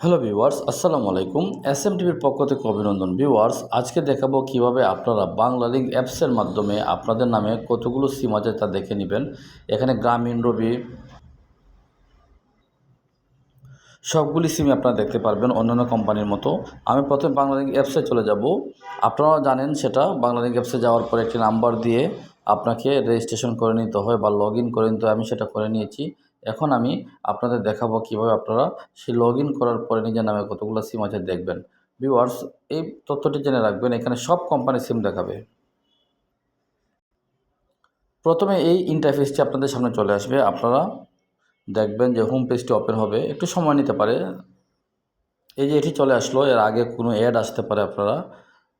Hello viewers, আসসালামু আলাইকুম। S M টিভির পক্ষ থেকে অভিনন্দন। ভিউয়ার্স, আজকে দেখাবো কীভাবে আপনারা বাংলা লিঙ্ক অ্যাপসের মাধ্যমে আপনাদের নামে কতগুলো সিম আছে তা দেখে নেবেন। এখানে গ্রামীণ রবি, সবগুলি সিমই আপনারা দেখতে পারবেন অন্যান্য কোম্পানির মতো। আমি প্রথমে বাংলা লিঙ্ক অ্যাপসে চলে যাব। আপনারা জানেন সেটা, বাংলা লিঙ্ক অ্যাপসে যাওয়ার পরে একটি নাম্বার দিয়ে আপনাকে রেজিস্ট্রেশন করে নিতে হয় বা লগ ইন করে নিতে হয়। আমি সেটা করে নিয়েছি। এখন আমি আপনাদের দেখাবো কীভাবে আপনারা সেই লগ করার পরে নিজের নামে কতগুলো সিম আছে দেখবেন। ভিউয়ার্স এই তথ্যটি জেনে রাখবেন, এখানে সব কোম্পানির সিম দেখাবে। প্রথমে এই ইন্টারফেসটি আপনাদের সামনে চলে আসবে। আপনারা দেখবেন যে হোম পেজটি ওপেন হবে। একটু সময় নিতে পারে। এই যে এটি চলে আসলো, এর আগে কোনো অ্যাড আসতে পারে আপনারা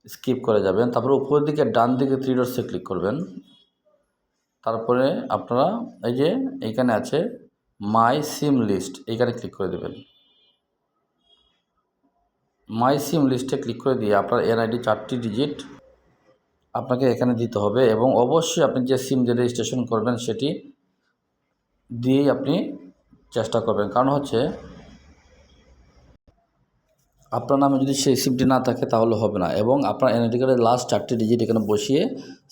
স্কিপ করে যাবেন। তারপরে উপরের দিকে, ডান দিকে থ্রি ডটসে ক্লিক করবেন। তারপরে আপনারা এই যে এইখানে আছে মাই সিম লিস্ট, এইখানে ক্লিক করে দেবেন। মাই সিম লিস্টে ক্লিক করে দিয়ে আপনার এনআইডি চারটি ডিজিট আপনাকে এখানে দিতে হবে এবং অবশ্যই আপনি যে সিম দিয়ে রেজিস্ট্রেশন করবেন সেটি দিয়েই আপনি চেষ্টা করবেন। কারণ হচ্ছে, আপনার নামে যদি সেই সিমটি না থাকে তাহলে হবে না এবং আপনার এনআইডি কার্ডের লাস্ট চারটি ডিজিট এখানে বসিয়ে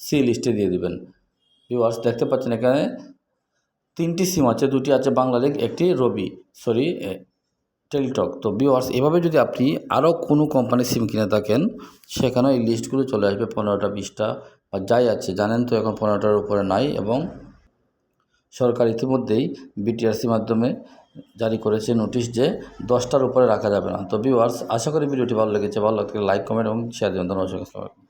সি লিস্টে দিয়ে দিবেন। ভিউয়ার্স দেখতে পাচ্ছেন এখানে তিনটি সিম আছে, দুটি আছে বাংলা লিঙ্ক একটি রবি সরি টেলিটক। তো ভিউয়ার্স এভাবে যদি আপনি আরও কোনো কোম্পানির সিম কিনে থাকেন, সেখানেও এই লিস্টগুলো চলে আসবে পনেরোটা, বিশটা বা যাই আছে। জানেন তো এখন পনেরোটার উপরে নাই এবং সরকার ইতিমধ্যেই বিটিআরসি মাধ্যমে জারি করেছে নোটিশ যে দশটার উপরে রাখা যাবে না। তো ভিউয়ার্স আশা করি ভিডিওটি ভালো লেগেছে। ভালো লাগলে লাইক কমেন্ট এবং শেয়ার দেবেন। ধন্যবাদ